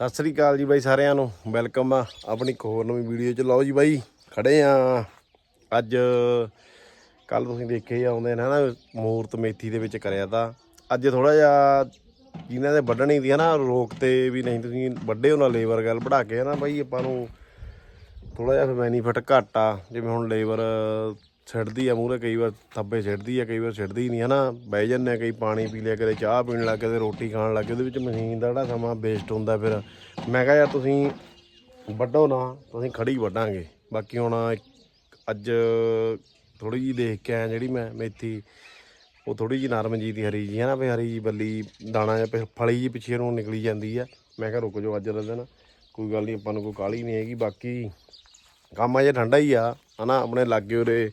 ਸਤਿ ਸ੍ਰੀ ਅਕਾਲ ਜੀ ਬਾਈ ਸਾਰਿਆਂ ਨੂੰ। ਵੈਲਕਮ ਆ ਆਪਣੀ ਇੱਕ ਹੋਰ ਨਵੀਂ ਵੀਡੀਓ ਚ। ਲਓ ਜੀ ਬਾਈ, ਖੜੇ ਆ। ਅੱਜ ਕੱਲ ਤੁਸੀਂ ਦੇਖੇ ਆਉਂਦੇ ਨੇ ਨਾ ਮੂਰਤ ਮੇਥੀ ਦੇ ਵਿੱਚ ਕਰਿਆ ਤਾਂ। ਅੱਜ ਥੋੜਾ ਜਿਹਾ ਜਿਨ੍ਹਾਂ ਦੇ ਵੱਢਣੀ ਦੀ ਹੈ ਨਾ ਰੋਕ ਤੇ ਵੀ ਨਹੀਂ ਤੁਸੀਂ ਵੱਡੇ ਉਹਨਾਂ ਲੇਬਰ ਗੱਲ ਵਧਾ ਕੇ ਨਾ ਬਾਈ, ਆਪਾਂ ਨੂੰ ਥੋੜਾ ਜਿਹਾ ਬੈਨੀਫਿਟ ਘੱਟ ਆ। ਜਿਵੇਂ ਹੁਣ ਲੇਬਰ ਛੱਡਦੀ ਆ ਮੂਹਰੇ, ਕਈ ਵਾਰ ਥੱਬੇ ਛੱਡਦੀ ਆ, ਕਈ ਵਾਰ ਛੱਡਦੀ ਨਹੀਂ ਹਨਾ? ਬਹਿ ਜਾਂਦੇ ਆ, ਕਈ ਪਾਣੀ ਪੀ ਲਿਆ, ਕਦੇ ਚਾਹ ਪੀਣ ਲੱਗ ਕਦੇ ਰੋਟੀ ਖਾਣ ਲੱਗ ਗਏ, ਉਹਦੇ ਵਿੱਚ ਮਸ਼ੀਨ ਦਾ ਜਿਹੜਾ ਸਮਾਂ ਵੇਸਟ ਹੁੰਦਾ ਫਿਰ। ਮੈਂ ਕਿਹਾ ਯਾਰ ਤੁਸੀਂ ਵੱਢੋ ਨਾ ਤੁਸੀਂ ਖੜੀ ਵੱਢਾਂਗੇ। ਬਾਕੀ ਹੁਣ ਅੱਜ ਥੋੜੀ ਜੀ ਦੇਖ ਕੇ ਆਇਆ ਜਿਹੜੀ ਮੈਂ ਮੇਥੀ, ਉਹ ਥੋੜੀ ਜੀ ਨਰਮ ਜੀ ਦੀ, ਹਰੀ ਜੀ ਹੈ ਨਾ ਵੀ ਹਰੀ ਜੀ ਬੱਲੀ, ਦਾਣਾ ਜਿਹਾ ਫਿਰ ਫਲੀ ਜੀ ਪਿੱਛੇ ਨੂੰ ਨਿਕਲੀ ਜਾਂਦੀ ਆ। ਮੈਂ ਕਿਹਾ ਰੁਕ ਜਾਓ ਅੱਜ ਦਾ ਦਿਨ, ਕੋਈ ਗੱਲ ਨਹੀਂ ਆਪਾਂ ਨੂੰ ਕੋਈ ਕਾਹਲੀ ਨਹੀਂ ਹੈਗੀ। ਬਾਕੀ ਕੰਮ ਅਜੇ ਠੰਡਾ ਹੀ ਆ, ਹਨਾ? ਆਪਣੇ ਲਾਗੇ ਉਰੇ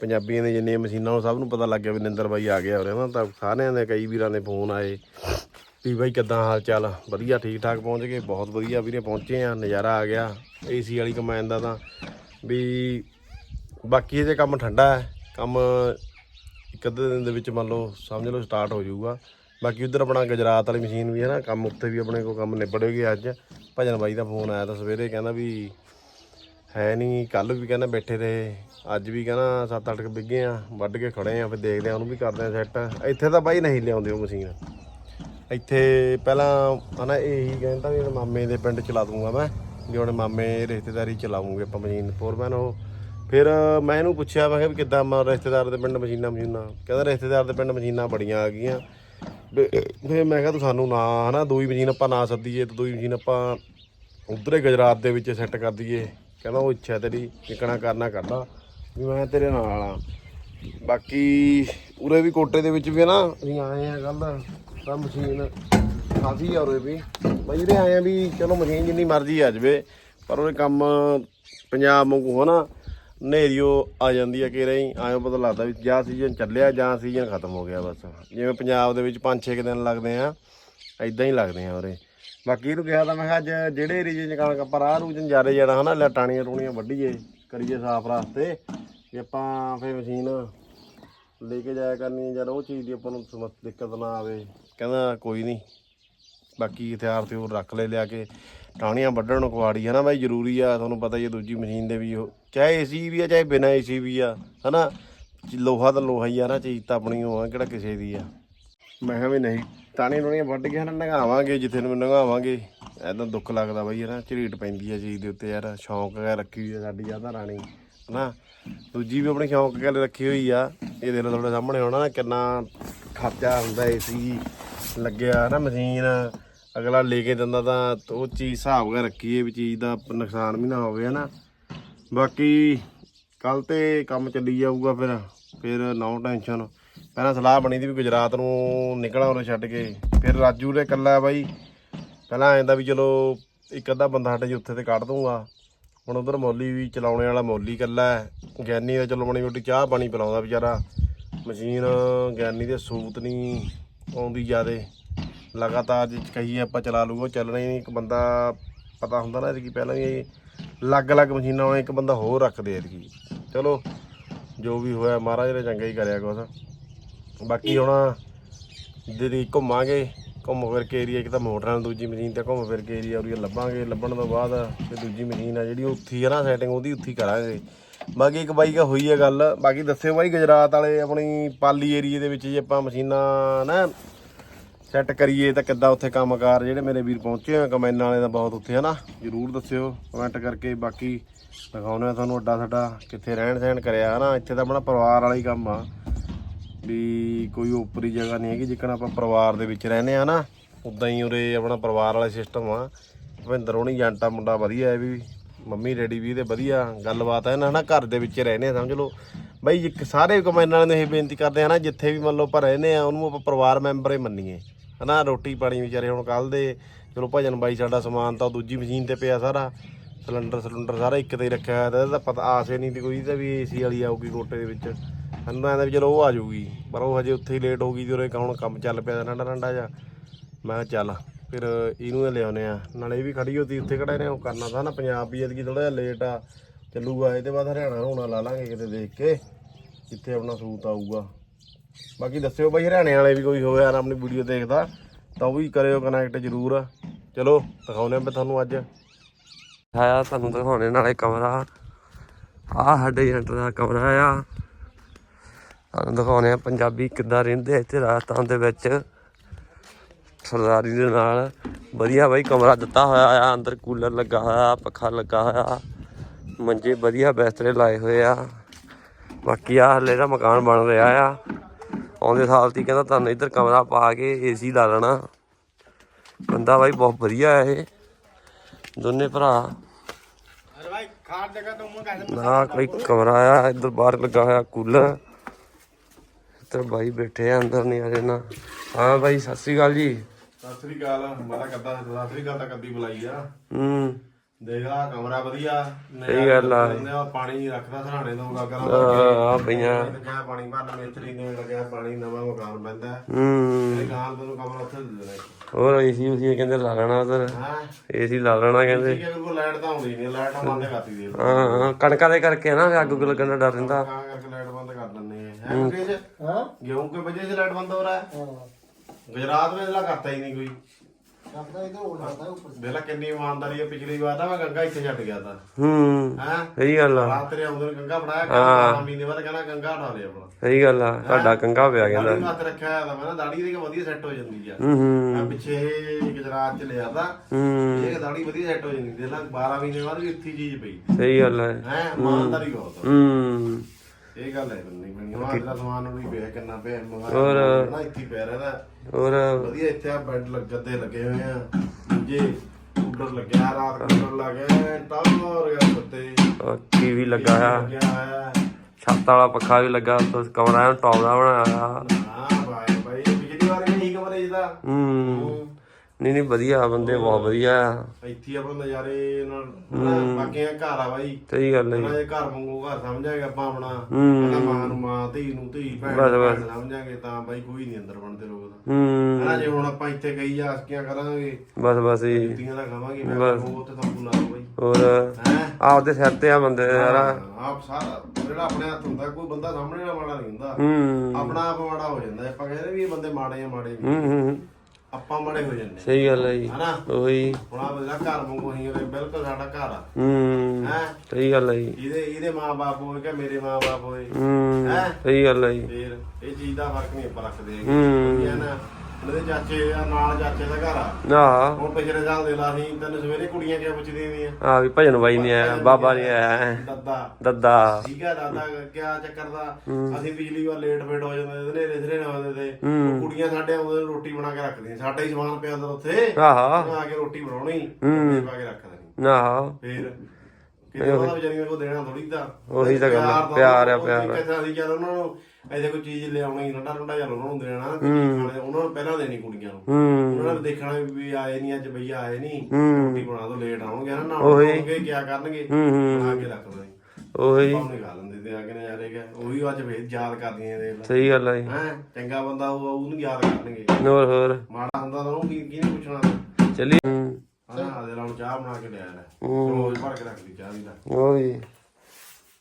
ਪੰਜਾਬੀਆਂ ਦੇ ਜਿੰਨੀਆਂ ਮਸ਼ੀਨਾਂ, ਉਹ ਸਭ ਨੂੰ ਪਤਾ ਲੱਗ ਗਿਆ ਵੀ ਨਿੰਦਰ ਬਾਈ ਆ ਗਿਆ ਉਰੇ। ਨਾ ਤਾਂ ਸਾਰਿਆਂ ਦੇ, ਕਈ ਵੀਰਾਂ ਦੇ ਫੋਨ ਆਏ ਵੀ ਬਾਈ ਕਿੱਦਾਂ ਹਾਲ ਚਾਲ? ਵਧੀਆ ਠੀਕ ਠਾਕ ਪਹੁੰਚ ਗਏ। ਬਹੁਤ ਵਧੀਆ ਵੀਰੇ, ਪਹੁੰਚੇ ਆ, ਨਜ਼ਾਰਾ ਆ ਗਿਆ। ਏਸੀ ਵਾਲੀ ਕਮੈਨ ਦਾ ਤਾਂ ਵੀ ਬਾਕੀ ਇਹਦੇ ਕੰਮ ਠੰਡਾ ਹੈ। ਕੰਮ ਇੱਕ ਅੱਧੇ ਦਿਨ ਦੇ ਵਿੱਚ ਮੰਨ ਲਓ, ਸਮਝ ਲਓ ਸਟਾਰਟ ਹੋ ਜਾਊਗਾ। ਬਾਕੀ ਉਧਰ ਆਪਣਾ ਗੁਜਰਾਤ ਵਾਲੀ ਮਸ਼ੀਨ ਵੀ ਹੈ ਨਾ, ਕੰਮ ਉੱਤੇ ਵੀ ਆਪਣੇ ਕੋਲ ਕੰਮ ਨਿਬੜ ਗਿਆ ਅੱਜ। ਭਜਨ ਬਾਈ ਦਾ ਫੋਨ ਆਇਆ ਤਾਂ ਸਵੇਰੇ ਕਹਿੰਦਾ ਵੀ ਹੈ ਨਹੀਂ ਕੱਲ ਵੀ ਕਹਿੰਦਾ ਬੈਠੇ ਰਹੇ। ਅੱਜ ਵੀ ਕਹਿੰਦਾ 7-8 ਬਿੱਗੇ ਆ, ਵੱਢ ਕੇ ਖੜੇ ਆ, ਫਿਰ ਦੇਖਦੇ ਆ, ਉਹਨੂੰ ਵੀ ਕਰਦੇ ਆ ਸੈੱਟ ਇੱਥੇ ਤਾਂ ਬਾਈ ਨਹੀਂ ਲਿਆਉਂਦੇ ਉਹ ਮਸ਼ੀਨ। ਇੱਥੇ ਪਹਿਲਾਂ ਹਨਾ ਇਹੀ ਕਹਿੰਦਾ ਵੀ ਮਾਮੇ ਦੇ ਪਿੰਡ ਚਲਾ ਦੂੰਗਾ ਮੈਂ, ਵੀ ਉਹਨੇ ਮਾਮੇ ਰਿਸ਼ਤੇਦਾਰੀ ਚਲਾਉਂਗੇ ਆਪਾਂ ਮਸ਼ੀਨ ਫੋਰਮੈਨ ਉਹ। ਫਿਰ ਮੈਂ ਇਹਨੂੰ ਪੁੱਛਿਆ, ਮੈਂ ਕਿਹਾ ਵੀ ਕਿੱਦਾਂ ਮੈਂ ਰਿਸ਼ਤੇਦਾਰ ਦੇ ਪਿੰਡ ਮਸ਼ੀਨਾਂ ਮਸ਼ੀਨਾਂ? ਕਹਿੰਦਾ ਰਿਸ਼ਤੇਦਾਰ ਦੇ ਪਿੰਡ ਮਸ਼ੀਨਾਂ ਬੜੀਆਂ ਆ ਗਈਆਂ। ਵੀ ਫਿਰ ਮੈਂ ਕਿਹਾ ਤੂੰ ਸਾਨੂੰ ਨਾ, ਹਨਾ ਦੂਈ ਮਸ਼ੀਨ ਆਪਾਂ ਨਾ ਸੱਦੀਏ ਤੇ ਦੂਈ ਮਸ਼ੀਨ ਆਪਾਂ ਉਧਰੇ ਗੁਜਰਾਤ ਦੇ ਵਿੱਚ ਸੈੱਟ ਕਰ ਦਈਏ। ਕਹਿੰਦਾ ਉਹ ਇੱਛਾ ਤੇਰੀ, ਨਿਕਣਾ ਕਰਨਾ ਕਰਦਾ, ਵੀ ਮੈਂ ਤੇਰੇ ਨਾਲ ਆ। ਬਾਕੀ ਉਰੇ ਵੀ ਕੋਟੇ ਦੇ ਵਿੱਚ ਵੀ ਨਾ, ਅਸੀਂ ਆਏ ਆ ਕੱਲ ਤਾਂ ਮਸ਼ੀਨ ਕਾਫੀ ਆ ਉਰੇ ਵੀ। ਬਈ ਉਰੇ ਆਏ ਆ ਵੀ ਚਲੋ ਮਸ਼ੀਨ ਜਿੰਨੀ ਮਰਜ਼ੀ ਆ ਜਾਵੇ, ਪਰ ਉਹਦੇ ਕੰਮ ਪੰਜਾਬ ਵਾਂਗੂ ਹਨਾ ਨੇਰੀਓ ਆ ਜਾਂਦੀ ਆ ਕਿ ਰਹੀ ਆਇਓ ਪਤਾ ਲੱਗਦਾ ਵੀ ਜਾਂ ਸੀਜ਼ਨ ਚੱਲਿਆ ਜਾਂ ਸੀਜ਼ਨ ਖਤਮ ਹੋ ਗਿਆ ਬਸ। ਜਿਵੇਂ ਪੰਜਾਬ ਦੇ ਵਿੱਚ 5-6 ਦਿਨ ਲੱਗਦੇ ਆ ਐਦਾਂ ਹੀ ਲੱਗਦੇ ਆ ਉਰੇ। ਬਾਕੀ ਇਹਨੂੰ ਕਿਹਾ ਤਾਂ ਮੈਂ ਕਿਹਾ ਅੱਜ ਜਿਹੜੇ ਏਰੀਏ 'ਚ ਕਣਕ ਆਪਾਂ ਰਾਹ ਰੂਹ 'ਚ ਜਾਰੇ ਜਾਣਾ ਹਨਾ ਲੈ ਟਾਣੀਆਂ ਟੂਣੀਆਂ ਵੱਢੀਏ, ਕਰੀਏ ਸਾਫ਼ ਰਾਸਤੇ, ਵੀ ਆਪਾਂ ਫੇ ਮਸ਼ੀਨ ਲੈ ਕੇ ਜਾਇਆ ਕਰਨੀ ਯਾਰ, ਉਹ ਚੀਜ਼ ਦੀ ਆਪਾਂ ਨੂੰ ਸਮੱਸ, ਦਿੱਕਤ ਨਾ ਆਵੇ। ਕਹਿੰਦਾ ਕੋਈ ਨਹੀਂ ਬਾਕੀ ਹਥਿਆਰ ਤੇ ਹੋਰ ਰੱਖ ਲੈ, ਲਿਆ ਕੇ ਟਾਣੀਆਂ ਵੱਢਣ ਨੂੰ ਕੁਆੜੀ ਹੈ ਨਾ ਬਾਈ, ਜ਼ਰੂਰੀ ਆ, ਤੁਹਾਨੂੰ ਪਤਾ ਹੀ ਹੈ ਦੂਜੀ ਮਸ਼ੀਨ ਦੇ ਵੀ ਉਹ, ਚਾਹੇ ਏਸੀ ਵੀ ਆ, ਚਾਹੇ ਬਿਨਾ ਏਸੀ ਵੀ ਆ, ਹਨਾ? ਲੋਹਾ ਤਾਂ ਲੋਹਾ ਹੀ ਆ ਨਾ, ਚੀਜ਼ ਤਾਂ ਆਪਣੀ ਉਹ ਆ, ਕਿਹੜਾ ਕਿਸੇ ਦੀ ਆ। ਮੈਂ ਕਿਹਾ ਵੀ ਨਹੀਂ ਟਾਣੀ ਟੂਣੀਆਂ ਵੱਢ ਕੇ ਨਾ ਨਗਾਵਾਂਗੇ, ਜਿੱਥੇ ਨੂੰ ਨਗਾਵਾਂਗੇ। ਐਦਾਂ ਦੁੱਖ ਲੱਗਦਾ ਬਾਈ ਯਾਰ, ਝਰੀਟ ਪੈਂਦੀ ਆ ਚੀਜ਼ ਦੇ ਉੱਤੇ ਯਾਰ, ਸ਼ੌਂਕ ਹੈ ਰੱਖੀ ਹੋਈ ਆ ਸਾਡੀ ਆ ਤਾਂ ਰਾਣੀ, ਹਨਾ? ਦੂਜੀ ਵੀ ਆਪਣੀ ਸ਼ੌਂਕ ਗੱਲ ਰੱਖੀ ਹੋਈ ਆ, ਇਹ ਦੇਖ ਲਓ ਤੁਹਾਡੇ ਸਾਹਮਣੇ ਹੋਣਾ ਨਾ ਕਿੰਨਾ ਖਰਚਾ ਹੁੰਦਾ ਏਸੀ ਲੱਗਿਆ ਨਾ ਮਸ਼ੀਨ। ਅਗਲਾ ਲੈ ਕੇ ਦਿੰਦਾ ਤਾਂ ਉਹ ਚੀਜ਼ ਹਿਸਾਬ ਕਰ ਰੱਖੀਏ ਵੀ ਚੀਜ਼ ਦਾ ਨੁਕਸਾਨ ਵੀ ਨਾ ਹੋਵੇ, ਹਨਾ? ਬਾਕੀ ਕੱਲ ਤੇ ਕੰਮ ਚੱਲੀ ਜਾਊਗਾ ਫਿਰ ਫਿਰ ਨੋ ਟੈਨਸ਼ਨ। ਪਹਿਲਾਂ ਸਲਾਹ ਬਣੀ ਦੀ ਵੀ ਗੁਜਰਾਤ ਨੂੰ ਨਿਕਲਾਂ ਉਰੇ ਛੱਡ ਕੇ। ਫਿਰ ਰਾਜੂ ਨੇ ਇਕੱਲਾ ਬਾਈ, ਪਹਿਲਾਂ ਐਂਦਾ ਵੀ ਚਲੋ ਇੱਕ ਅੱਧਾ ਬੰਦਾ ਹਟੇ ਜੀ ਉੱਥੇ ਤੇ ਕੱਢ ਦੂੰਗਾ ਹੁਣ ਉਧਰ ਮੌਲੀ ਵੀ ਚਲਾਉਣੇ ਵਾਲਾ ਮੌਲੀ ਇਕੱਲਾ ਗਿਆਨੀ ਦਾ ਚਲੋ ਬਣੀ ਰੋਟੀ ਚਾਹ ਪਾਣੀ ਪਿਲਾਉਂਦਾ ਵਿਚਾਰਾ। ਮਸ਼ੀਨ ਗਿਆਨੀ ਦੇ ਸੂਤ ਨਹੀਂ ਆਉਂਦੀ ਜਿਆਦੇ। ਲਗਾਤਾਰ ਜੇ ਕਹੀਏ ਆਪਾਂ ਚਲਾ ਲੂਗਾ ਚੱਲਣਾ ਹੀ ਨਹੀਂ, ਇੱਕ ਬੰਦਾ ਪਤਾ ਹੁੰਦਾ ਨਾ ਕਿ ਪਹਿਲਾਂ ਵੀ ਅਲੱਗ-ਅਲੱਗ ਮਸ਼ੀਨਾਂ ਹੋਏ ਇੱਕ ਬੰਦਾ ਹੋਰ ਰੱਖਦੇ ਐਤਕੀ। ਚਲੋ, ਜੋ ਵੀ ਹੋਇਆ, ਮਹਾਰਾਜ ਨੇ ਚੰਗਾ ਹੀ ਕਰਿਆ ਕੁਛ। ਬਾਕੀ ਹੁਣ ਜਿਹੜੀ ਘੁੰਮਾਂਗੇ, ਘੁੰਮ ਫਿਰ ਕੇ ਏਰੀਆ ਇੱਕ ਤਾਂ ਮੋਟਰਾਂ ਨਾਲ ਦੂਜੀ ਮਸ਼ੀਨ ਤੇ ਘੁੰਮ ਫਿਰ ਕੇ ਏਰੀਆ ਉਰੀਆ ਲੱਭਾਂਗੇ, ਲੱਭਣ ਤੋਂ ਬਾਅਦ ਤੇ ਦੂਜੀ ਮਸ਼ੀਨ ਆ ਜਿਹੜੀ ਉੱਥੀ ਹੈ ਨਾ ਸੈਟਿੰਗ ਉਹਦੀ ਉੱਥੀ ਕਰਾਂਗੇ। ਬਾਕੀ ਇੱਕ ਬਾਈ ਕਾ ਹੋਈ ਹੈ ਗੱਲ, ਬਾਕੀ ਦੱਸਿਓ ਬਾਈ ਗੁਜਰਾਤ ਵਾਲੇ ਆਪਣੀ ਪਾਲੀ ਏਰੀਏ ਦੇ ਵਿੱਚ ਜੇ ਆਪਾਂ ਮਸ਼ੀਨਾਂ ਨਾ ਸੈੱਟ ਕਰੀਏ ਤਾਂ ਕਿੱਦਾਂ ਉੱਥੇ ਕੰਮਕਾਰ, ਜਿਹੜੇ ਮੇਰੇ ਵੀਰ ਪਹੁੰਚੇ ਆ, ਕਮੈਨ ਵਾਲੇ ਦਾ ਬਹੁਤ ਉੱਥੇ ਹਨਾ ਜਰੂਰ ਦੱਸਿਓ ਕਮੈਂਟ ਕਰਕੇ ਬਾਕੀ ਦਿਖਾਉਣੇ ਆ ਤੁਹਾਨੂੰ ਅੱਡਾ ਸਾਡਾ ਕਿੱਥੇ ਰਹਿਣ ਸਹਿਣ ਕਰਿਆ ਹਨਾ ਇੱਥੇ ਤਾਂ ਆਪਣਾ ਪਰਿਵਾਰ ਵਾਲਾ ਹੀ ਕੰਮ ਆ। ਵੀ ਕੋਈ ਉਪਰੀ ਜਗ੍ਹਾ ਨਹੀਂ ਹੈਗੀ, ਜਿੱਕਣ ਆਪਾਂ ਪਰਿਵਾਰ ਦੇ ਵਿੱਚ ਰਹਿੰਦੇ ਆ ਨਾ, ਉਦਾਂ ਹੀ ਉਰੇ ਆਪਣਾ ਪਰਿਵਾਰ ਵਾਲਾ ਸਿਸਟਮ ਆ। ਭਵਿੰਦਰ ਹੋਣੀ, ਜੰਟਾ ਮੁੰਡਾ ਵਧੀਆ ਹੈ ਵੀ, ਮੰਮੀ, ਡੈਡੀ ਵੀ ਇਹਦੇ ਵਧੀਆ, ਗੱਲਬਾਤ ਹੈ ਨਾ ਨਾ ਘਰ ਦੇ ਵਿੱਚ ਰਹਿੰਦੇ ਆ, ਸਮਝ ਲਓ। ਬਈ ਇੱਕ ਸਾਰੇ ਕਮੈਨ ਵਾਲਿਆਂ ਨੂੰ ਇਹ ਬੇਨਤੀ ਕਰਦੇ ਆ ਨਾ, ਜਿੱਥੇ ਵੀ ਮੰਨ ਲਓ ਆਪਾਂ ਰਹਿੰਦੇ ਆ, ਉਹਨੂੰ ਆਪਾਂ ਪਰਿਵਾਰ ਮੈਂਬਰ ਹੀ ਮੰਨੀਏ। ਹਨਾ, ਰੋਟੀ ਪਾਣੀ ਵਿਚਾਰੇ ਹੁਣ ਕੱਲ ਦੇ, ਚਲੋ ਭਜਨ ਬਾਈ ਸਾਡਾ ਸਮਾਨ ਤਾਂ ਉਹ ਦੂਜੀ ਮਸ਼ੀਨ ਤੇ ਪਿਆ ਸਾਰਾ ਸਿਲੰਡਰ ਸਿਲੰਡਰ ਸਾਰਾ ਇੱਕ ਤੇ ਹੀ ਰੱਖਿਆ ਹੋਇਆ, ਤਾਂ ਇਹਦਾ ਪਤਾ ਆਸੇ ਨਹੀਂ ਦੀ ਕੋਈ ਤਾਂ ਵੀ ਏਸੀ ਵਾਲੀ ਆਊਗੀ ਕੋਟੇ ਦੇ ਵਿੱਚ। ਸਾਨੂੰ ਤਾਂ ਐਂਦਾ ਵੀ ਚਲੋ ਉਹ ਆ ਜਾਊਗੀ। ਪਰ ਉਹ ਹਜੇ ਉੱਥੇ ਹੀ ਲੇਟ ਹੋ ਗਈ ਤੇ ਉਰੇ ਹੁਣ ਕੰਮ ਚੱਲ ਪਿਆ ਠੰਡਾ ਠੰਡਾ ਜਾ ਮੈਂ ਕਿਹਾ ਚੱਲ, ਫਿਰ ਇਹਨੂੰ ਲਿਆਉਨੇ ਆ ਨਾਲੇ ਇਹ ਵੀ ਖੜੀ ਹੋਤੀ, ਉੱਥੇ ਖੜਾ ਨੇ ਉਹ ਕਰਨਾ ਤਾਂ ਨਾ, ਪੰਜਾਬ ਵੀ ਐਤਕੀ ਥੋੜਾ ਜਿਹਾ ਲੇਟ ਆ। ਚੱਲੂਗਾ, ਇਹਦੇ ਬਾਅਦ ਹਰਿਆਣਾ ਹੋਣਾ ਲਾ ਲਾਂਗੇ ਕਿਤੇ ਦੇਖ ਕੇ, ਜਿੱਥੇ ਆਪਣਾ ਸੂਤ ਆਊਗਾ। ਬਾਕੀ ਦੱਸਿਓ ਬਾਈ, ਹਰਿਆਣੇ ਵਾਲੇ ਵੀ ਕੋਈ ਹੋਇਆ ਨਾ ਆਪਣੀ ਵੀਡੀਓ ਦੇਖਦਾ, ਤਾਂ ਉਹ ਵੀ ਕਰਿਓ ਕਨੈਕਟ ਜ਼ਰੂਰ। ਚਲੋ, ਦਿਖਾਉਂਦੇ ਆ ਤੁਹਾਨੂੰ ਅੱਜ। ਆਇਆ ਤੁਹਾਨੂੰ ਦਿਖਾਉਣੇ ਨਾਲੇ ਕਮਰਾ। ਆ ਸਾਡੇ ਏਜੰਟ ਦਾ ਕਮਰਾ ਆ। ਤੁਹਾਨੂੰ ਦਿਖਾਉਣੇ ਆ ਪੰਜਾਬੀ ਕਿੱਦਾਂ ਰਹਿੰਦੇ ਇੱਥੇ ਰਾਜਸਥਾਨ ਦੇ ਵਿੱਚ। ਸਰਦਾਰੀ ਦੇ ਨਾਲ। ਵਧੀਆ ਬਾਈ ਕਮਰਾ ਦਿੱਤਾ ਹੋਇਆ ਆ ਅੰਦਰ ਕੂਲਰ ਲੱਗਾ ਹੋਇਆ ਪੱਖਾ ਲੱਗਾ ਹੋਇਆ। ਮੰਜੇ ਵਧੀਆ ਬਿਸਤਰੇ ਲਾਏ ਹੋਏ ਆ। ਬਾਕੀ ਆ ਹਲੇ ਦਾ ਮਕਾਨ ਬਣ ਰਿਹਾ ਆ ਆਉਂਦੇ ਸਾਲ ਤੀ ਕਹਿੰਦਾ ਤੁਹਾਨੂੰ ਇੱਧਰ ਕਮਰਾ ਪਾ ਕੇ ਏਸੀ ਲਾ ਲੈਣਾ। ਬੰਦਾ ਬਾਈ ਬਹੁਤ ਵਧੀਆ ਹੈ ਇਹ। ਦੋਨੇ ਭਰਾ। ਨਾ ਕੋਈ ਕਮਰਾ ਆ ਇੱਧਰ ਬਾਹਰ ਲੱਗਾ ਹੋਇਆ ਕੂਲਰ। ਇੱਧਰ ਬਾਈ ਬੈਠੇ ਆ ਅੰਦਰ ਨਹੀਂ ਆ ਰਹੇ ਨਾ। ਹਾਂ ਬਾਈ ਸਤਿ ਸ੍ਰੀ ਅਕਾਲ ਜੀ। ਸਤਿ ਸ੍ਰੀ ਅਕਾਲ ਮੈਂ ਤਾਂ ਕਰਦਾ ਸਤਿ ਸ੍ਰੀ ਅਕਾਲ ਤਾਂ ਕਦੀ ਬੁਲਾਈ ਆ। ਹੂੰ। ਦੇਖ ਕਮਰਾ ਵਧੀਆ। ਸਹੀ ਗੱਲ ਆ। ਪਾਣੀ ਰੱਖਦਾ ਸਰਾਣੇ ਤੋਂ ਲੱਗਾ ਆ ਪਈਆਂ। ਕਿਆ ਪਾਣੀ ਭਰਨ ਮੇਤਰੀ ਨੇ ਲੱਗਿਆ ਪਾਣੀ ਨਵਾਂ ਮਕਾਨ ਪੈਂਦਾ ਹੂੰ। ਇਹ ਗਾਂ ਤੋਂ ਕਮਰਾ ਉੱਥੇ ਦੇ ਦੇਣਾ। ਹੋਰ ਏਸੀ ਉਸੀ ਕਹਿੰਦੇ ਲਾ ਲੈਣਾ ਉਧਰ। ਹਾਂ? ਏਸੀ ਲਾ ਲੈਣਾ ਕਹਿੰਦੇ। ਠੀਕ ਹੈ ਬਿਲਕੁਲ ਲਾਈਟ ਤਾਂ ਆਉਂਦੀ ਨਹੀਂ ਲਾਈਟ ਬੰਦ ਕਰਤੀ ਦੇ। ਹਾਂ ਹਾਂ ਕਣਕਾਂ ਦੇ ਕਰਕੇ ਨਾ ਅੱਗ ਉੱਗ ਲੱਗਣ ਦਾ ਡਰ ਰਹਿੰਦਾ। ਕਾਂ ਕਰਕੇ ਲਾਈਟ ਬੰਦ ਕਰ ਦਿੰਦੇ ਆ ਹੈ ਮੁਕੇਸ਼ ਹਾਂ गेहूं के वजह से लाइट बंद हो रहा है गुजरात में इसला करता ही नहीं कोई बेला किन्नी ईमानदारी है पिछली बार ना मैं गंगा इतने छट गया था ਹੂੰ हैं ਸਹੀ ਗੱਲ ਆ रात तेरे आउंदे ਨੂੰ ਗੰਗਾ ਬਣਾਇਆ ਕਹਿੰਦਾ ਮਹੀਨੇ ਬਾਅਦ ਕਹਿੰਦਾ ਗੰਗਾ ਹਟਾ ਲਿਆ ਆਪਣਾ ਸਹੀ ਗੱਲ ਆ ਤੁਹਾਡਾ ਕੰਗਾ ਪਿਆ ਕਹਿੰਦਾ ਦਾੜੀ ਮਾਤ ਰੱਖਿਆ ਹੋਇਆ ਤਾਂ ਮੈਂ ਨਾ ਦਾੜੀ ਦੀ ਵਧੀਆ ਸੈੱਟ ਹੋ ਜਾਂਦੀ ਆ ਹੂੰ ਹੂੰ ਮੈਂ ਪਿੱਛੇ ਗੁਜਰਾਤ ਚ ਲਿਆ ਤਾਂ ਹੂੰ ਇਹ ਦਾੜੀ ਵਧੀਆ ਸੈੱਟ ਹੋ ਜਾਂਦੀ ਦੇਖ ਲੈ 12 ਮਹੀਨੇ ਬਾਅਦ ਵੀ ਇੱਥੇ ਹੀ ਚੀਜ਼ ਪਈ ਸਹੀ ਗੱਲ ਹੈ ਹੈ ਇਮਾਨਦਾਰੀ ਬਹੁਤ ਆ ਹੂੰ ਇਹ ਗੱਲ ਹੈ ਬੰਨੀ ਬਣੀ ਉਹ ਅੱਜ ਦਾ ਸਮਾਨ ਨੂੰ ਵੀ ਪਿਆ ਕਿੰਨਾ ਪਿਆ ਮੰਗਾਇਆ ਨਾ ਇੱਥੇ ਪਿਆ ਰਹਿੰਦਾ। ਹੋਰ ਵਧੀਆ ਇੱਥੇ ਆ ਬੈੱਡ ਲੱਗਦੇ ਲੱਗੇ ਹੋਏ ਆ। ਦੂਜੇ ਕੂਲਰ ਲੱਗਿਆ ਰਾਤ ਕੂਲਰ ਲੱਗਿਆ ਟਾਵਰ ਗਿਆ ਸੁੱਤੇ ਟੀਵੀ ਲੱਗਾ ਆ। ਛੱਤ ਵਾਲਾ ਪੱਖਾ ਵੀ ਲੱਗਾ ਉੱਤੋਂ ਕਮਰਾ ਟੌਪ ਦਾ ਬਣਾਇਆ ਹਾਂ ਭਾਈ ਭਾਈ ਪਿਛਲੀ ਵਾਰ ਵੀ ਠੀਕ ਕਮਰੇ ਜਿਹਦਾ ਹੂੰ। ਨਹੀਂ ਨਹੀਂ ਵਧੀਆ ਬੰਦੇ ਬਹੁਤ ਵਧੀਆ। ਆ ਇੱਥੇ ਆਪਾਂ ਨਜ਼ਾਰੇ ਨਾਲ ਘਰ ਆ ਬਾਈ। ਸਹੀ ਗੱਲ ਹੈ ਜੀ। ਘਰ ਵਾਂਗੂ ਘਰ ਸਮਝਾਂਗੇ ਆਪਾਂ ਆਪਣਾ ਮਾਂ ਨੂੰ ਮਾਂ ਧੀ ਨੂੰ ਧੀ ਭੈਣ ਨੂੰ ਸਮਝਾਂਗੇ ਤਾਂ ਬਾਈ ਕੋਈ ਨਹੀਂ ਅੰਦਰ ਬਣਦੇ ਲੋਕ ਹਨਾ ਜੇ ਹੁਣ ਆਪਾਂ ਇੱਥੇ ਕਈ ਆਸਕੀਆਂ ਕਰਾਂਗੇ ਬਸ ਬਸ ਜੀ। ਜੁੱਤੀਆਂ ਦਾ ਖਾਵਾਂਗੇ ਮੈਂ ਉਹ ਤੇ ਤਾਂ ਬੁਲਾ ਲਓ ਬਾਈ। ਹੋਰ? ਆਪਦੇ ਸਿਰ ਤੇ ਆ ਬੰਦੇ ਯਾਰ ਆਪ ਸਾਰਾ ਜਿਹੜਾ ਆਪਣੇ ਹੱਥ ਹੁੰਦਾ ਕੋਈ ਬੰਦਾ ਸਾਹਮਣੇ ਨਾਲ ਮਾੜਾ ਨਹੀਂ ਹੁੰਦਾ। ਆਪਣਾ ਆਪ ਮਾੜਾ ਹੋ ਜਾਂਦਾ ਆਪਾਂ ਕਹਿੰਦੇ ਵੀ ਇਹ ਬੰਦੇ ਮਾੜੇ ਆ ਮਾੜੇ ਹੂੰ। ਆਪਾਂ ਮਾੜੇ ਹੋ ਜਾਂਦੇ। ਸਹੀ ਗੱਲ ਹੈ ਜੀ। ਹਨਾ? ਉਹੀ। ਹੁਣ ਆ ਬੰਦਾ ਘਰ ਵਾਂਗੂ ਹੀ ਹੋਵੇ ਬਿਲਕੁਲ ਸਾਡਾ ਘਰ ਆ। ਹੂੰ ਹੈ ਸਹੀ ਗੱਲ ਹੈ ਜੀ। ਇਹਦੇ ਇਹਦੇ ਮਾਂ-ਬਾਪ ਹੋਏ ਕਿ ਮੇਰੇ ਮਾਂ-ਬਾਪ ਹੋਏ? ਹੂੰ ਹੈਂ? ਸਹੀ ਗੱਲ ਹੈ ਜੀ। ਫੇਰ ਇਹ ਚੀਜ਼ ਦਾ ਫ਼ਰਕ ਨਹੀਂ ਆਪਾਂ ਰੱਖਦੇ ਹੈਗੇ। ਹੈ ਨਾ? ਉਹਦੇ ਚਾਚੇ ਆ ਨਾਲ ਚਾਚੇ ਦਾ ਘਰ ਆ। ਨਾ ਹੁਣ ਪਿਛਲੇ ਸਾਲ ਦੇ ਲਾ ਸੀ ਤੈਨੂੰ ਸਵੇਰੇ ਕੁੜੀਆਂ ਕਿਆ ਪੁੱਛਦੀਆਂ ਨੇ ਆ? ਵੀ ਭਜਨ ਬਾਈ ਨਹੀਂ ਆਇਆ ਬਾਬਾ ਨਹੀਂ ਆਇਆ। ਦੱਦਾ। ਦੱਦਾ। ਠੀਕ ਹੈ ਦਾਦਾ ਕਿਆ ਚੱਕਰ ਦਾ? ਅਸੀਂ ਪਿਛਲੀ ਵਾਰ ਲੇਟ ਫੇਟ ਹੋ ਜਾਂਦੇ ਤੇ ਨੇਰੇ ਸਰੇ ਨਾ ਆਉਂਦੇ ਤੇ। ਉਹ ਕੁੜੀਆਂ ਸਾਡੇ ਆਉਂਦੇ ਰੋਟੀ ਬਣਾ ਕੇ ਰੱਖਦੀਆਂ। ਸਾਡਾ ਹੀ ਸਮਾਨ ਪਿਆ ਹੁੰਦਾ ਉੱਥੇ। ਆਹਾ। ਉਹਨਾਂ ਆ ਕੇ ਰੋਟੀ ਬਣਾਉਣੀ ਤੇ ਪਾ ਕੇ ਰੱਖ ਦੇਣੀ ਨਾ ਫੇਰ ਕਿਤੇ ਉਹਦਾ ਵਿਚਾਰੀਆਂ ਕੋ ਦੇਣਾ ਥੋੜੀ ਤਾਂ। ਉਹੀ ਤਾਂ ਗੱਲ ਆ, ਦਾ ਪਿਆਰ ਆ, ਪਿਆਰ ਚੱਲ ਉਹਨਾਂ ਨੂੰ ਐਸੇ ਕੋਈ ਚੀਜ਼ ਲਿਆਉਣੀ ਠੰਡਾ ਠੰਡਾ ਚੱਲ ਉਹਨਾਂ ਨੂੰ ਦੇਣਾ ਖਾਣੇ ਉਹਨਾਂ ਨੂੰ ਪਹਿਲਾਂ ਦੇਣੀ ਕੁੜੀਆਂ ਨੂੰ। ਉਹਨਾਂ ਨੇ ਦੇਖਣਾ ਵੀ ਆਏ ਨਹੀਂ ਅੱਜ ਭਈਆ ਆਏ ਨਹੀਂ। ਰੋਟੀ ਬਣਾ ਦੋ ਲੇਟ ਆਉਣਗੇ ਨਾ ਨਹਾਉਣਗੇ ਕੀ ਕਰਨਗੇ? ਬਣਾ ਕੇ ਰੱਖ ਦੇ ਉਹੀ। ਪਾਉਣੇ ਖਾ ਲੈਂਦੇ ਤੇ ਆ ਕੇ ਨਜ਼ਾਰੇ ਗਏ ਉਹੀ ਅੱਜ ਫੇਰ ਯਾਦ ਕਰਦੀਆਂ ਦੇ ਸਹੀ ਗੱਲ ਹੈ ਜੀ। ਹੈ ਚੰਗਾ ਬੰਦਾ ਉਹ ਉਹਨੂੰ ਯਾਦ ਕਰਨਗੇ। ਹੋਰ ਹੋਰ। ਮਾੜਾ ਹੁੰਦਾ ਤਾਂ ਉਹਨੂੰ ਕੀ ਕਿਹਨੇ ਪੁੱਛਣਾ? ਚੱਲੀ। ਹੂੰ ਆਦੇ ਨਾਲ ਚਾਹ ਬਣਾ ਕੇ ਲਿਆ ਲੈ। ਰੋਜ਼ ਭਰ ਕੇ ਰੱਖਦੀ ਚਾਹ ਦੀ ਦਾ ਉਹੀ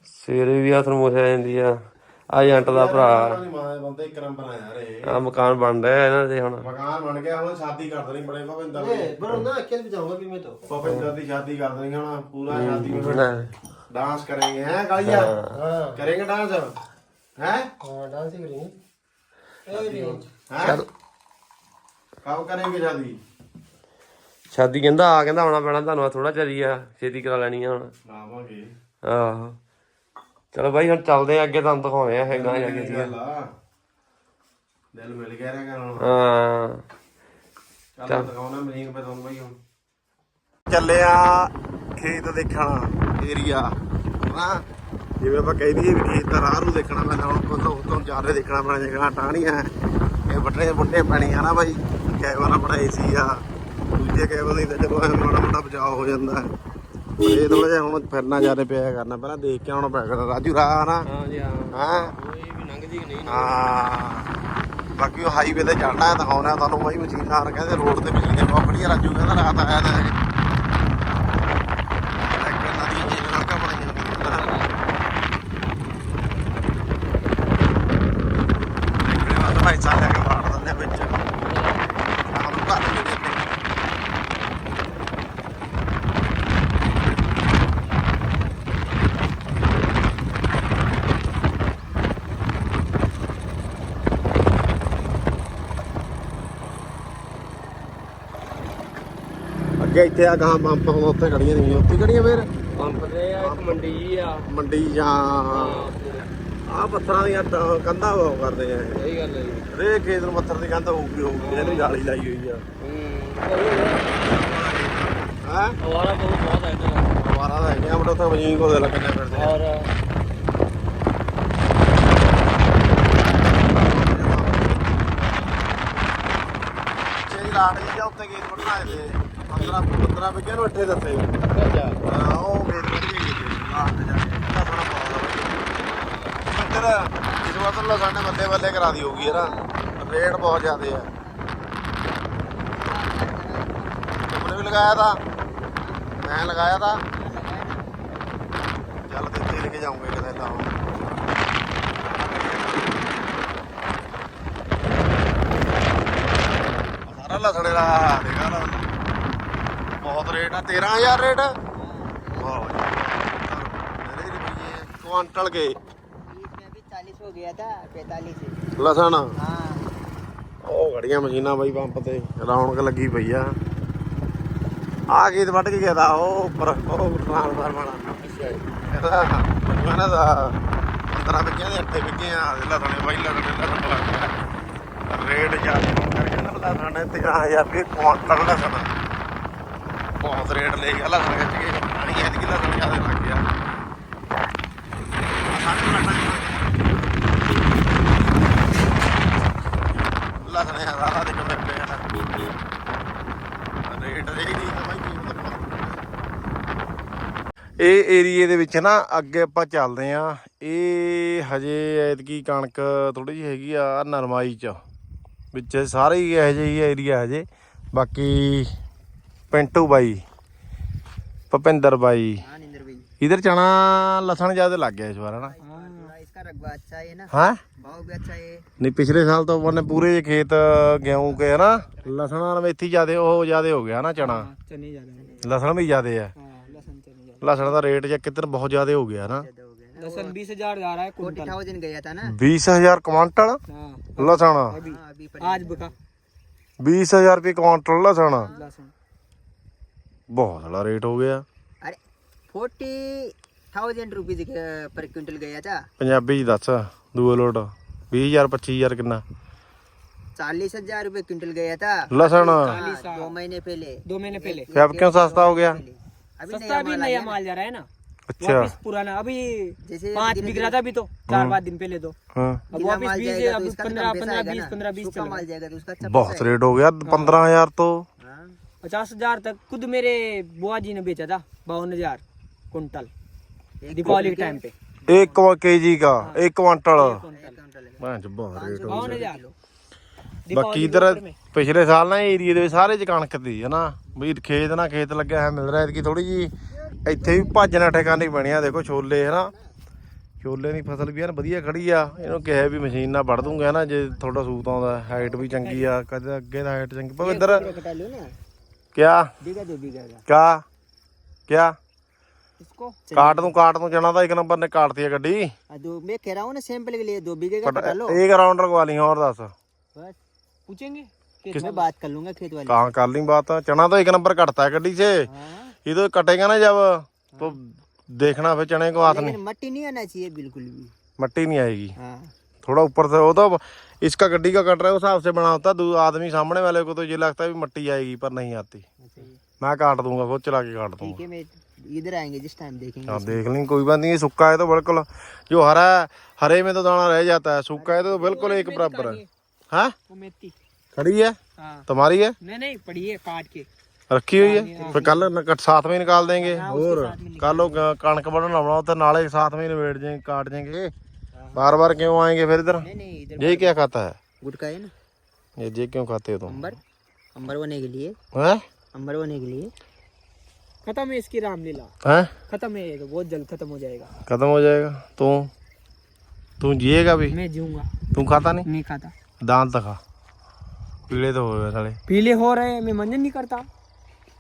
ਸਵੇਰੇ ਵੀ ਆ ਆ ਜਾਂਦੀ ਆ। ਆ ਏਜੰਟ ਦਾ ਭਰਾ। ਮਾਂ ਦੇ ਬੰਦੇ ਇੱਕ ਨੰਬਰ ਆ ਯਾਰ ਇਹ। ਆ ਮਕਾਨ ਬਣ ਰਿਹਾ ਇਹਨਾਂ ਦੇ ਹੁਣ। ਮਕਾਨ ਬਣ ਗਿਆ ਹੁਣ ਸ਼ਾਦੀ ਕਰ ਦੇਣੀ ਬੜੇ ਭਵਿੰਦਰ ਨੇ ਬਰੋ ਨਾ ਅਕੇਲੇ ਬਜਾਉਂਗਾ ਵੀ ਮੈਂ ਭਵਿੰਦਰ ਦੀ ਸ਼ਾਦੀ ਕਰ ਦੇਣੀ ਹੁਣ ਪੂਰਾ ਸ਼ਾਦੀ ਹੋਣਾ। ਡਾਂਸ ਕਰਾਂਗੇ ਹੈ ਗਾਲੀਆ? ਹਾਂ। ਕਰਾਂਗੇ ਡਾਂਸ? ਹੈ? ਹਾਂ ਡਾਂਸ ਹੀ ਕਰਾਂਗੇ। ਹੈ? ਕਾਹ ਕਰਾਂਗੇ ਸ਼ਾਦੀ? ਸ਼ਾਦੀ ਕਹਿੰਦਾ ਆ ਕਹਿੰਦਾ ਆਉਣਾ ਪੈਣਾ ਤੁਹਾਨੂੰ ਥੋੜਾ ਚਰੀ ਆ ਛੇਤੀ ਕਰਾ ਲੈਣੀ ਆ ਹੁਣ। ਆਵਾਂਗੇ ਆਹੋ। ਚਲੋ ਬਾਈ ਹੁਣ ਚੱਲਦੇ ਆ ਅੱਗੇ ਤੁਹਾਨੂੰ ਦਿਖਾਉਣੇ ਆ ਹੈਗਾ ਜਾ ਕੇ ਆ। ਦਿਲ ਮਿਲ ਗਿਆ ਰਿਹਾ ਹਾਂ। ਚੱਲ। ਦਿਖਾਉਣਾ ਮਰੀਨ ਪੇ ਤੁਹਾਨੂੰ ਬਾਈ ਹੁਣ। ਚੱਲੇ ਆ ਖੇਤ ਦੇਖਣਾ ਏਰੀਆ। ਹਨਾ ਜਿਵੇਂ ਆਪਾਂ ਕਹਿ ਦਈਏ ਵੀ ਖੇਤ ਦਾ ਰਾਹ ਨੂੰ ਦੇਖਣਾ ਪੈਂਦਾ ਹੁਣ ਕੋਲੋਂ ਤੋਂ ਚਾਰੇ ਦੇਖਣਾ ਪੈਣਾ ਜਗ੍ਹਾ ਟਾਣੀਆਂ ਇਹ ਵੱਡੇ ਵੱਡੇ ਪੈਣੀਆਂ ਨਾ ਬਾਈ। ਕੈਮਰਾ ਬੜਾ ਏਸੀ ਆ। ਦੂਜੇ ਕੈਮਰੇ ਦੀ ਤਾਂ ਚਲੋ ਮਾੜਾ ਮੋਟਾ ਬਚਾਅ ਹੋ ਜਾਂਦਾ। ਹੈ। ਇਹ ਥੋੜਾ ਜਿਹਾ ਹੁਣ ਫਿਰਨਾ ਜ਼ਿਆਦਾ ਪਿਆ ਕਰਨਾ ਪਹਿਲਾਂ ਦੇਖ ਕੇ ਆਉਣਾ ਪਿਆ ਕਰਨਾ ਰਾਜੂ ਰਾਹ ਨਾ। ਹਾਂ ਜੀ ਹਾਂ। ਹਾਂ? ਕੋਈ ਵੀ ਲੰਘ ਜੀ ਕਿ ਨਹੀਂ ਹਾਂ। ਬਾਕੀ ਉਹ ਹਾਈਵੇ ਤੇ ਚੜਨਾ ਹੈ ਦਿਖਾਉਣਾ ਤੁਹਾਨੂੰ ਬਾਈ ਮਸ਼ੀਨ ਨਾਲ ਕਹਿੰਦੇ ਰੋਡ ਤੇ ਬਿਜਲੀ ਦੇ ਬਹੁਤ ਵਧੀਆ ਰਾਜੂ ਕਹਿੰਦਾ ਰਾਤ ਆਇਆ ਤਾਂ ਇਹ। ਟਰੈਕਟਰ ਨਾਲ ਦੀ ਇੰਜਨ ਨਾਲ ਕਾ ਬਣਾਈਆਂ ਟਰੈਕਟਰ ਨਾਲ ਭਾਈ ਸਾਹਿਬ ਲੈ ਕੇ ਵਾੜ ਦਿੰਦੇ ਆ ਵਿੱਚ ਆਪ ਨੂੰ ਘਰ ਦੇ ਦੇ ਅੱਗੇ ਇੱਥੇ ਆ ਗਾਂ ਪੰਪ ਆਉਂਦਾ ਉੱਥੇ ਖੜੀਆਂ ਨਹੀਂ ਉੱਥੇ ਖੜੀਆਂ ਫੇਰ? ਪੰਪ ਤੇ ਆ ਇੱਕ ਮੰਡੀ ਜੀ ਆ। ਮੰਡੀ ਜਾਂ ਆ ਪੱਥਰਾਂ ਦੀਆਂ ਕੰਧਾਂ ਉਹ ਕਰਦੇ ਆ ਇਹ। ਸਹੀ ਗੱਲ ਹੈ ਜੀ। ਹਰੇਕ ਖੇਤ ਨੂੰ ਪੱਥਰ ਦੀ ਕੰਧ ਹੋਊਗੀ ਹੋਊਗੀ ਇਹਨੂੰ ਜਾਲੀ ਲਾਈ ਹੋਈ ਆ। ਹਾਂ ਹਵਾਰਾ ਬਹੁਤ ਬਹੁਤ ਹੈ ਇੱਧਰ। ਦੁਬਾਰਾ ਦਾ ਹੈਗੇ ਆ ਬੜਾ ਉੱਥੇ ਮਸ਼ੀਨ ਕੋਲ ਲੱਗਣੇ ਫਿਰਦੇ ਆ। ਔਰ ਲਾਟ ਜੀ ਜਾਂ ਉੱਤੇ ਗੇਟ ਬਣਾਏ ਦੇ 15 15 ਵਿਗੇ ਨੂੰ ਅੱਠੇ ਦੱਸੇ ਹਾਂ ਉਹ ਗੇਟ ਬਣ ਗਈ ਲਾਟ ਤੇ ਜਾ ਕੇ ਕਿੰਨਾ ਸੋਹਣਾ ਪਾਉਂਦਾ ਇੱਧਰ ਇਸ ਵਾਰ ਤਾਂ ਸਾਡੇ ਬੱਲੇ ਬੱਲੇ ਕਰਾ ਦੀ ਹੋਊਗੀ ਯਾਰ। ਰੇਟ ਬਹੁਤ ਜ਼ਿਆਦੇ ਆ। ਤੁਮਨੇ ਵੀ ਲਗਾਇਆ ਤਾਂ। ਮੈਂ ਲਗਾਇਆ ਤਾਂ। ਚੱਲ ਦਿੱਤੇ ਲੈ ਕੇ ਜਾਉਂਗੇ ਕਿਤੇ ਤਾਂ। ਹੁਣ ਸਾਰਾ ਲਸਣੇ ਦਾ ਦੇਖਾ ਨਾ ਬਹੁਤ ਰੇਟ ਆ 13000 ਰੇਟ ਵਾਹ ਮੇਰੇ ਰੁਪਏ ਕੁਆਂਟਲ ਕੇ इसमें भी चालीस हो गया था पैतालीस है ਲਸਣ हाँ ਉਹ ਘੜੀਆਂ ਮਸ਼ੀਨਾਂ ਬਾਈ ਪੰਪ ਤੇ ਰੌਣਕ ਲੱਗੀ ਪਈ ਆ ਆ ਗੀਤ ਵੱਢ ਕੇ ਗਿਆ ਦਾ ਉਹ ਉੱਪਰ ਉਹ ਟ੍ਰਾਂਸਫਾਰਮਰ ਵਾਲਾ ਕਹਿੰਦਾ ਦਾ 15 ਵਿਕਿਆਂ ਦੇ ਅੱਟੇ ਵਿਕੇ ਆ ਲਸਣੇ ਬਾਈ ਲਸਣੇ ਲਸਣ ਰੇਟ ਜ਼ਿਆਦਾ ਹੋਣ ਕਰਕੇ ਨਾ ਲਸਣ 13000 ਰੁਪਏ ਕੁਆਂਟਲ ਲਸਣ ਬਹੁਤ ਰੇਟ ਲੈ ਗਿਆ ਲਸਣ ਖਿੱਚ ਕੇ ਪਾਣੀ ਐਤਕੀ ਲਸਣ ਜ਼ਿਆਦਾ ਲੱਗ ਗਿਆ। ਸਾਡੇ ਆ ਸਾਰਾ ਦੇ ਕਮਰੇ ਪਏ ਆ। ਰੇਟ ਰਹੀ ਨਹੀਂ ਤਾਂ ਬਾਈ ਕੀ ਇਹ ਏਰੀਏ ਦੇ ਵਿੱਚ ਨਾ ਅੱਗੇ ਆਪਾਂ ਚੱਲਦੇ ਆ। ਇਹ ਹਜੇ ਐਤਕੀ ਕਣਕ ਥੋੜੀ ਜਿਹੀ ਹੈਗੀ ਆ ਨਰਮਾਈ ਚ। ਵਿੱਚ ਸਾਰੇ ਹੀ ਇਹੋ ਜਿਹੀ ਏਰੀਆ ਹਜੇ। ਬਾਕੀ ਪਿੰਟੂ ਬਾਈ ਭਪਿੰਦਰ ਬਾਈ हाँ निंदर भाई ਇਧਰ ਚਣਾ ਲਸਣ ਜ਼ਿਆਦਾ ਲੱਗ ਗਿਆ ਇਸ ਵਾਰ ਹਨਾ हाँ थोड़ा इसका रकबा अच्छा है ना ਹਾਂ भाव भी अच्छा है ਨਹੀਂ ਪਿਛਲੇ ਸਾਲ ਤੋਂ ਉਹਨੇ ਪੂਰੇ ਜਿਹੇ ਖੇਤ ਗਿਉਂ ਕੇ ਹਨਾ ਲਸਣ ਨਾਲ ਮੇਥੀ ਜ਼ਿਆਦੇ ਉਹ ਜ਼ਿਆਦੇ ਹੋ ਗਿਆ ਨਾ ਚਣਾ चने ज्यादा ਲਸਣ ਵੀ ਜ਼ਿਆਦੇ ਆ हाँ लसन चने ज्यादा ਲਸਣ ਦਾ ਰੇਟ ਜੇ ਕਿਤੇ ਬਹੁਤ ਜ਼ਿਆਦੇ ਹੋ ਗਿਆ ਨਾ हो गया ना लसन बीस हजार जा रहा है फोर्टी थाउजेंड गया था ना 20000 कुआंटल हाँ ਲਸਣ हाँ अभी पर आज बका 20000 ਰੁਪਏ ਕੁਆਂਟਲ ਲਸਣ लसन ਬਹੁਤ ਸਾਲਾ ਰੇਟ ਹੋ ਗਿਆ अरे फोर्टी थाउजेंड रुपीज पर क्विंटल गया था ਪੰਜਾਬੀ ਚ ਦੱਸ ਦੂਏ ਲੋਟ 20000 25000 ਕਿੰਨਾ चालीस हजार रुपए क्विंटल गया था ਲਸਣ हाँ, दो महीने पहले दो महीने पहले ਫਿਰ अब क्यों सस्ता हो गया अभी सस्ता भी नया माल जा रहा है ना अच्छा वापिस पुराना अभी जैसे पाँच बिक रहा था अभी तो चार पाँच दिन पहले तो हाँ अब गीला वापिस माल बीस जाएगा तो अब इसका तो पंद्रह कम पैसा पंद्रह आएगा बीस ना। पंद्रह बीस सूखा चल माल जाएगा तो उसका अच्छा बहुत रेट हो गया 15000 तो पैसा है। हाँ। पचास हजार तक खुद मेरे बुआ जी ने बेचा था बावन हजार कुंटल एक दीपावली के टाइम पे एक केजी का एक क्वांटल क्विंटल है। ਮੈਂ ਚ ਬਹੁਤ ਰੇਟ ਹੋ बावन हजार ਬਾਕੀ ਇਧਰ ਪਿਛਲੇ ਸਾਲ ਨਾ ਏਰੀਏ ਦੇ ਵਿੱਚ ਸਾਰੇ ਚ ਕਣਕ ਦੀ ਹੈ ਨਾ ਵੀ ਖੇਤ ਨਾ ਖੇਤ ਲੱਗਿਆ ਹੈ ਮਿਲ ਰਿਹਾ ਕਿ ਥੋੜੀ ਜੀ ਇੱਥੇ ਵੀ ਭੱਜਣਾ ਠੇਕਾਣੀ ਬਣਿਆ ਦੇਖੋ ਛੋਲੇ ਹੈ ਨਾ ਛੋਲੇ ਦੀ ਫਸਲ ਵੀ ਐਨ ਵਧੀਆ ਖੜੀ ਆ ਇਹਨੂੰ ਕਿਹਾ ਵੀ ਮਸ਼ੀਨ ਨਾਲ ਵੜ ਦੂੰਗਾ ਨਾ ਜੇ ਤੁਹਾਡਾ ਸੂਤ ਆਉਂਦਾ ਹਾਈਟ ਵੀ ਚੰਗੀ ਆ ਕਦੇ ਅੱਗੇ ਦਾ ਹਾਈਟ ਚੰਗੀ ਪਰ ਇੱਧਰ क्या बीघा दो बीघा का क्या क्या इसको काट दूं काट दूं जना था एक नंबर ने काटती है गड्डी आ, दो मैं कह रहा हूँ ना सैंपल के लिए दो बीघे का कटा लो एक राउंडर को वाली और दस बस पूछेंगे खेत में बात कर लूंगा खेत वाले कहाँ कर ली बात चना तो एक नंबर कटता है गड्डी से ये तो कटेगा ना जब तो देखना फिर चने को हाथ नहीं मट्टी नहीं आना चाहिए बिल्कुल भी मट्टी नहीं आएगी हाँ थोड़ा ऊपर से वो तो इसका गड्डी का कट रहा है उस हिसाब से बना होता आदमी सामने वाले को तो ये लगता है मिट्टी आएगी पर नहीं आती मैं काट दूंगा खुद चला के काट दूंगा इधर आएंगे जिस टाइम देखेंगे हाँ देख लेंगे कोई बात नहीं सूखा है तो बिल्कुल जो हरा है हरे में तो दाना रह जाता है सूखा है तो बिल्कुल एक बराबर है हाँ खड़ी है तुम्हारी है नहीं नहीं पड़ी है काट के ਰੱਖੀ ਹੋਈ ਹੈ ਫਿਰ ਕੱਲ ਸਾਥ ਵਿੱਚ ਨਿਕਾਲ ਦੇਂਗੇ ਹੋਰ ਕੱਲ ਉਹ ਕਣਕ ਵੱਢਣ ਆਉਣਾ ਉੱਥੇ ਨਾਲੇ ਸਾਥ ਵਿੱਚ ਨਿਬੇੜ ਜਾਏਗੇ ਕਾਟ ਜਾਏਗੇ बार बार क्यों आएँगे फिर इधर? नहीं नहीं इधर ये क्या खाता है? गुटका है ना। ये ये क्यों खाते हो तुम? अंबर अंबर होने के लिए। हैं? अंबर होने के लिए। खत्म है इसकी रामलीला। हैं? खत्म है ये तो बहुत जल्द खत्म हो जाएगा। खत्म हो जाएगा? तू? तू जिएगा भी? मैं जीऊँगा। तू खाता नहीं? नहीं खाता। दांत दिखा पीले तो हो गए साले। पीले हो रहे हैं मैं मंजन नहीं करता।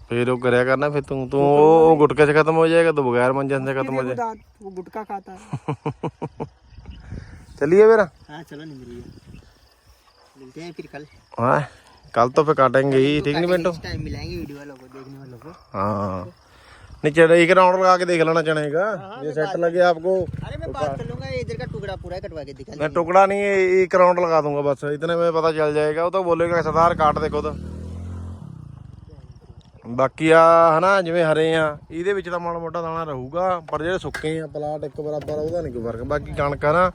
फिर वो करया करना फिर तू तू वो गुटके से खत्म हो जाएगा तो बगैर मंजन से खत्म हो जाएगा। वो गुटखा खाता है। चलिए फिर हाँ चलो नहीं मिलिए मिलते हैं फिर कल हाँ ਕੱਲ ਤੋਂ ਫੇ काटेंगे ही ठीक नहीं बेटो इस टाइम मिलाएंगे वीडियो वालों को देखने वालों को हाँ नहीं चढ़े एक राउंड लगा के देख लेना चने का ये सेट लगे आपको अरे मैं बात कर लूंगा इधर का टुकड़ा पूरा कटवा के दिखा मैं टुकड़ा नहीं ये एक राउंड लगा दूंगा बस इतने में पता चल जाएगा वो तो बोलेगा सरदार काट ਦੇ ਖੁਦ ਬਾਕੀ ਆ ਹਨਾ ਜਿਵੇਂ ਹਰੇ ਆ ਇਹਦੇ ਵਿੱਚ ਤਾਂ ਮਾੜਾ ਮੋਟਾ ਦਾਣਾ ਰਹੂਗਾ ਪਰ ਜਿਹੜੇ ਸੁੱਕੇ ਆ ਪਲਾਟ ਇੱਕ ਬਰਾਬਰ ਉਹਦਾ ਨਹੀਂ ਕੋਈ ਫਰਕ ਬਾਕੀ ਕਣਕ ਆ ਨਾ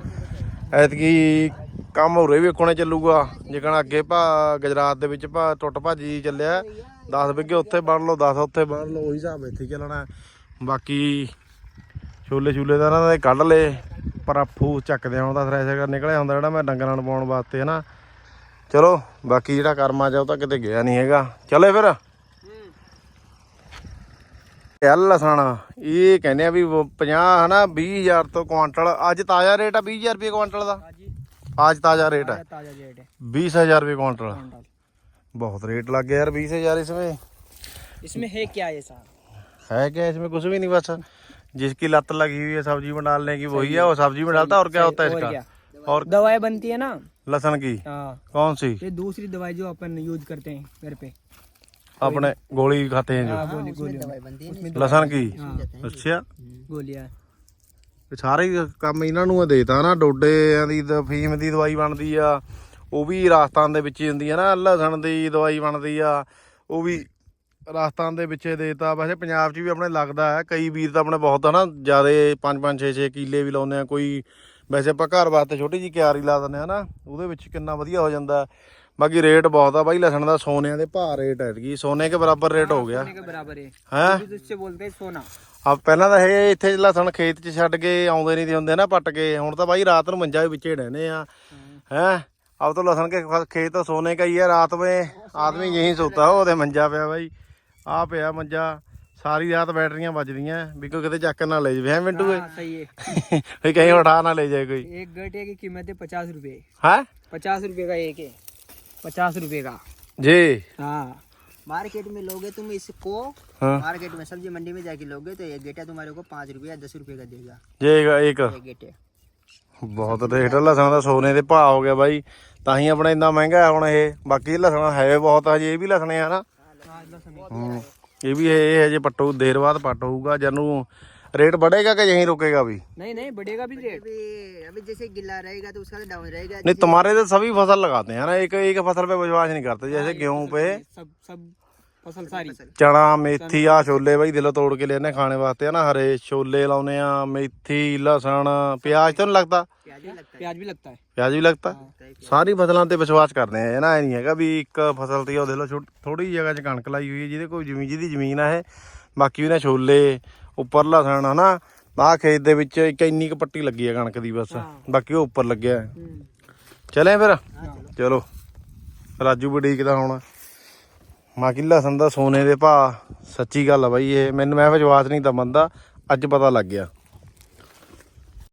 ਐਤਕੀ ਕੰਮ ਹੋਰੇ ਵੀ ਕੋਣੇ ਚੱਲੂਗਾ। ਜਿਕਣ ਅੱਗੇ ਭਾ ਗੁਜਰਾਤ ਦੇ ਵਿੱਚ ਭਾ ਟੁੱਟ ਭਾਜੀ ਚੱਲਿਆ। 10 ਵਿਗੇ ਉੱਥੇ ਵੜ ਲਓ 10 ਉੱਥੇ ਵੜ ਲਓ, ਉਹੀ ਹਿਸਾਬ ਇੱਥੇ ਚੱਲਣਾ। ਬਾਕੀ ਛੋਲੇ ਛੂਲੇ ਦਾ ਇਹਨਾਂ ਦੇ ਕੱਢ ਲਏ, ਪਰ ਫੂ ਚੱਕਦੇ ਆਉਂ ਦਾ ਥ੍ਰੈਸ਼ਰ ਨਿਕਲਿਆ ਹੁੰਦਾ ਜਿਹੜਾ ਮੈਂ ਡੰਗਰਾਂ ਨੂੰ ਪਾਉਣ ਵਾਸਤੇ, ਹਨਾ। ਚਲੋ, ਬਾਕੀ ਜਿਹੜਾ ਕਰਮਾ ਚ ਆ ਉਹ ਤਾਂ ਕਿਤੇ ਗਿਆ ਨਹੀਂ ਹੈਗਾ। ਚਲੇ ਫਿਰ। ਇਹ ਲਸਣ ਇਹ ਕਹਿੰਦੇ ਆ ਵੀ 50 ਹਨਾ 20000 ਤੋਂ ਕੁਆਂਟਲ ਅੱਜ ਤਾਜ਼ਾ ਰੇਟ ਆ 20000 ਰੁਪਏ ਕੁਆਂਟਲ ਦਾ ਅੱਜ ਤਾਜ਼ਾ ਰੇਟ ਹੈ ताजा रेट है 20000 ਰੁਪਏ ਕੁਆਂਟਲ क्विंटल। बहुत रेट लग गया यार 20000 इसमें इसमें है क्या ये साहब है क्या इसमें कुछ भी नहीं बस जिसकी लत लगी हुई है सब्जी में डालने की वही है वो सब्जी में डालता है और क्या होता है और इसका क्या? और दवाई बनती है ना लहसुन की हाँ कौन सी ये दूसरी दवाई जो अपन यूज करते हैं घर पे अपने गोली खाते हैं हाँ जो गोली गोली दवाई बनती है लहसुन की हाँ ਅੱਛਾ गोलियां ਇਹ ਸਾਰੇ ਹੀ ਕੰਮ ਇਹਨਾਂ ਨੂੰ ਦੇਤਾ ਨਾ ਡੋਡਿਆਂ ਦੀ ਦ- ਫੀਮ ਦੀ ਦਵਾਈ ਬਣਦੀ ਆ ਉਹ ਵੀ ਰਾਜਸਥਾਨ ਦੇ ਵਿੱਚ ਹੀ ਹੁੰਦੀ ਆ ਨਾ ਲਸਣ ਦੀ ਦਵਾਈ ਬਣਦੀ ਆ ਉਹ ਵੀ ਰਾਜਸਥਾਨ ਦੇ ਵਿੱਚ ਹੀ ਦੇਤਾ ਵੈਸੇ ਪੰਜਾਬ 'ਚ ਵੀ ਆਪਣੇ ਲੱਗਦਾ ਹੈ ਕਈ ਵੀਰ ਤਾਂ ਆਪਣੇ ਬਹੁਤ ਹਨਾ ਜਿਆਦੇ 5 5 6 6 ਕਿੱਲੇ ਵੀ ਲਾਉਂਦੇ ਆ ਕੋਈ ਵੈਸੇ ਆਪਾਂ ਘਰ ਵਾਸਤੇ ਛੋਟੀ ਜੀ ਕਿਆਰੀ ਲਾ ਦਿੰਦੇ ਆ ਨਾ ਉਹਦੇ ਵਿੱਚ ਕਿੰਨਾ ਵਧੀਆ ਹੋ ਜਾਂਦਾ ਬਾਕੀ ਰੇਟ ਬਹੁਤ ਆ ਬਾਈ ਲਸਣ ਦਾ ਸੋਨੇ ਦੇ ਭਾਅ ਰੇਟ ਹੈ ਜੀ ਸੋਨੇ ਕੇ ਬਰਾਬਰ ਰੇਟ ਹੋ ਗਿਆ। ਹੈ? ਹੈ ਪਹਿਲਾਂ ਤਾਂ ਇਹ ਇੱਥੇ ਲਸਣ ਖੇਤ 'ਚ ਛੱਡ ਕੇ ਆਉਂਦੇ ਨਹੀਂ ਤੇ ਹੁੰਦੇ ਨਾ ਪੱਟ ਕੇ। ਹੁਣ ਤਾਂ ਬਾਈ ਰਾਤ ਨੂੰ ਮੰਜਾ ਵਿੱਚ ਹੀ ਰਹਿੰਦੇ ਆ। ਹੈ? ਆਪ ਤੋਂ ਲਸਣ ਕੇ ਖੇਤ ਤਾਂ ਸੋਨੇ ਕਾ ਹੀ ਹੈ ਰਾਤ ਵੇ ਆਦਮੀ ਯਹੀਂ ਸੋਤਾ ਉਹਦੇ ਮੰਜਾ ਪਿਆ ਬਾਈ। ਆ ਪਿਆ ਮੰਜਾ ਸਾਰੀ ਰਾਤ ਬੈਟਰੀਆਂ ਵੱਜਦੀਆਂ ਵੀ ਕੋਈ ਕਿਤੇ ਚੱਕ ਨਾ ਲੈ ਜਾਵੇ। ਹੈ ਮਿੰਟੂ ਇਹ ਸਹੀ ਹੈ ਵੀ ਕਹੀਂ ਉਠਾ ਨਾ ਲੈ ਜਾਏ ਕੋਈ। ਇੱਕ ਗੱਟੇ ਦੀ ਕੀਮਤ ਹੈ 50 ਰੁਪਏ। ਹੈ? 50 ਰੁਪਏ ਦਾ ਇੱਕ ਹੈ पचास रुपए का जी हाँ मार्केट में लोगे तुम इसको हाँ मार्केट में सब्जी मंडी में जाके लोगे तो एक गेटा तुम्हारे को पाँच रुपया दस रुपये का देगा ये एक- एक एक गेटे ਬਹੁਤ ਰੇਟ ਲਸਣ ਦਾ ਸੋਨੇ ਦੇ ਭਾਅ ਹੋ ਗਿਆ ਬਾਈ ਤਾਂ ਹੀ ਆਪਣਾ ਇੰਨਾ ਮਹਿੰਗਾ ਹੈ ਹੁਣ ਇਹ ਬਾਕੀ ਲਸਣ ਹੈ ਬਹੁਤ ਹਜੇ ਇਹ ਵੀ ਲਸਣੇ ਆ ਨਾ ਹੂੰ। ਇਹ ਵੀ ਇਹ ਹਜੇ ਪੱਟੂ ਦੇਰ ਬਾਅਦ ਪੱਟ ਹੋਊਗਾ ਜਨੂੰ ਰੇਟ बढ़ेगा कि यहीं रुकेगा अभी नहीं नहीं बढ़ेगा भी रेट अभी अभी जैसे गिल्ला रहेगा तो उसका तो डाउन रहेगा नहीं तुम्हारे तो सभी फसल लगाते हैं ना एक एक फसल पे विश्वास नहीं करते जैसे गेहूं पे सब सब फसल सारी ਚਣਾ ਮੇਥੀ ਆ ਛੋਲੇ ਬਾਈ ਦਿਲੋਂ ਤੋੜ ਕੇ ਲੈਨੇ ਖਾਣੇ ਵਾਸਤੇ ਹਨਾ ਹਰੇ ਛੋਲੇ ਲਾਉਨੇ ਆ ਮੇਥੀ ਲਸਣ ਪਿਆਜ਼ ਤਾਂ ਨਹੀਂ ਲੱਗਦਾ प्याज भी लगता प्याज भी लगता है ਪਿਆਜ਼ ਵੀ ਲੱਗਦਾ ਸਾਰੀ ਫਸਲਾਂ ਤੇ ਵਿਸ਼ਵਾਸ ਕਰਦੇ ਆ ਇਹ ਨਾ ਇਹ ਨਹੀਂ ਹੈਗਾ ਵੀ ਇੱਕ ਫਸਲ ਤੇ ਉਹ ਦੇ ਲੋ ਥੋੜੀ ਜਗ੍ਹਾ 'ਚ ਕਣਕ ਲਾਈ ਹੋਈ ਹੈ ਜਿਹਦੇ ਕੋਈ ਜ਼ਮੀਨ ਜਿਹਦੀ ਜ਼ਮੀਨ ਆ ਇਹ ਬਾਕੀ ਉਹਨੇ ਛੋਲੇ ਉੱਪਰ ਲਸਣ ਹਨਾ ਆਹ ਖੇਤ ਦੇ ਵਿੱਚ ਇੱਕ ਇੰਨੀ ਕੁ ਪੱਟੀ ਲੱਗੀ ਹੈ ਕਣਕ ਦੀ ਬਸ ਬਾਕੀ ਉਹ ਉੱਪਰ ਲੱਗਿਆ। ਹੈ। ਚਲੇ ਫਿਰ? ਚਲੋ। ਰਾਜੂ ਬੜੀਕ ਦਾ ਹੁਣ। ਮਾਕੀ ਲਸਣ ਦਾ ਸੋਨੇ ਦੇ ਭਾਅ ਸੱਚੀ ਗੱਲ ਆ ਬਾਈ ਇਹ ਮੈਨੂੰ ਮੈਂ ਵਿਸ਼ਵਾਸ ਨਹੀਂ ਤਾਂ ਮੰਨਦਾ ਅੱਜ ਪਤਾ ਲੱਗ ਗਿਆ।